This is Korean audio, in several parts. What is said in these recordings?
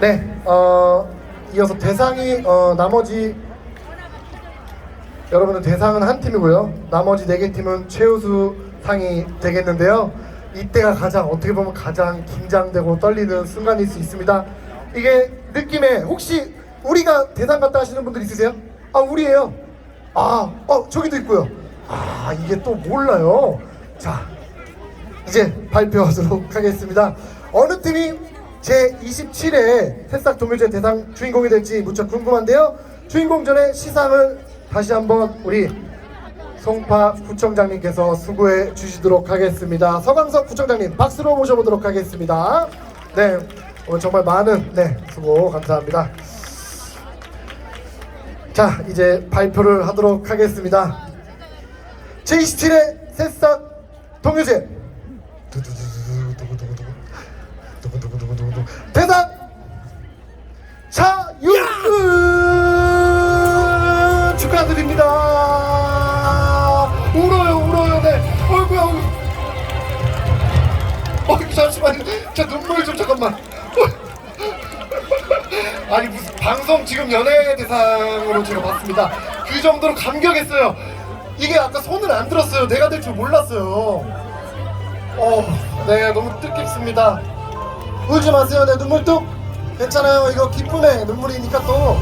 네, 어, 이어서 대상이 어, 나머지 여러분은 대상은 한 팀이고요. 나머지 네 개 팀은 최우수 상이 되겠는데요. 이때가 가장 어떻게 보면 가장 긴장되고 떨리는 순간일 수 있습니다. 이게 느낌에 혹시 우리가 대상 갔다 하시는 분들 있으세요? 아 우리예요. 아, 어 저기도 있고요. 아 이게 또 몰라요. 자, 이제 발표하도록 하겠습니다. 어느 팀이 제 27회 새싹 동물제 대상 주인공이 될지 무척 궁금한데요. 주인공 전에 시상을 다시 한번 우리 송파 구청장님께서 수고해 주시도록 하겠습니다. 서강석 구청장님 박수로 모셔보도록 하겠습니다. 네, 오늘 정말 많은 네 수고 감사합니다. 자, 이제 발표를 하도록 하겠습니다. 제 27회 새싹 동요제 두구두구두구두구 대상 차윤근 축하드립니다. 울어요 울어요 네. 어이구야 어 잠시만 저 눈물 좀 잠깐만. 아니 무슨 방송 지금 연예 대상으로 제가 봤습니다. 그 정도로 감격했어요. 이게 아까 손을 안 들었어요. 내가 될 줄 몰랐어요. 어, 네 너무 뜻깊습니다. 울지 마세요. 내 눈물 뚝 괜찮아요. 이거 기쁨의 눈물이니까 또.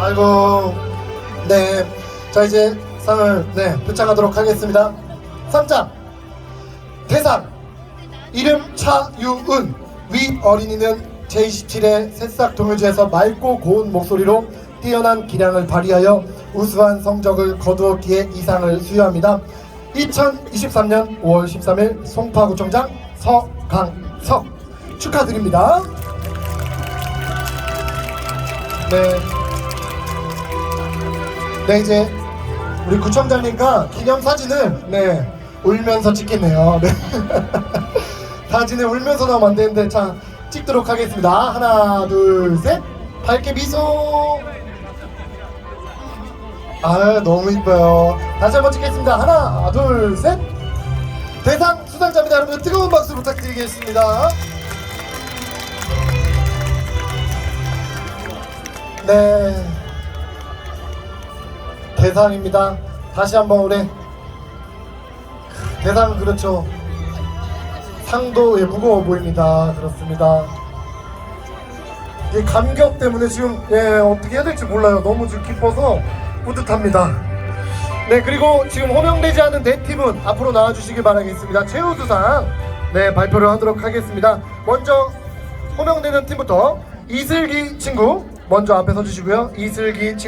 아이고, 네. 자 이제 상을 네 표창하도록 하겠습니다. 3장 대상 이름 차유은 위 어린이는 제27회 새싹 동요제에서 맑고 고운 목소리로 뛰어난 기량을 발휘하여 우수한 성적을 거두었기에 이 상을 수여합니다. 2023년 5월 13일 송파구청장 서강석 축하드립니다. 네. 네 이제 우리 구청장님과 기념 사진을 네 울면서 찍겠네요. 네. 사진을 울면서 나오면 안 되는데 자 찍도록 하겠습니다. 하나 둘 셋 밝게 미소. 아 너무 이뻐요. 다시 한번 찍겠습니다. 하나 둘 셋. 대상 수상자입니다. 여러분 뜨거운 박수 부탁드리겠습니다. 네. 대상입니다. 다시 한번 우리 대상 그렇죠. 상도 예, 무거워 보입니다. 그렇습니다. 이 감격 때문에 지금 예, 어떻게 해야 될지 몰라요. 너무 지금 기뻐서 뿌듯합니다. 네 그리고 지금 호명되지 않은 네 팀은 앞으로 나와주시길 바라겠습니다. 최우수상 네 발표를 하도록 하겠습니다. 먼저 호명되는 팀부터 이슬기 친구 먼저 앞에 서주시고요. 이슬기 친구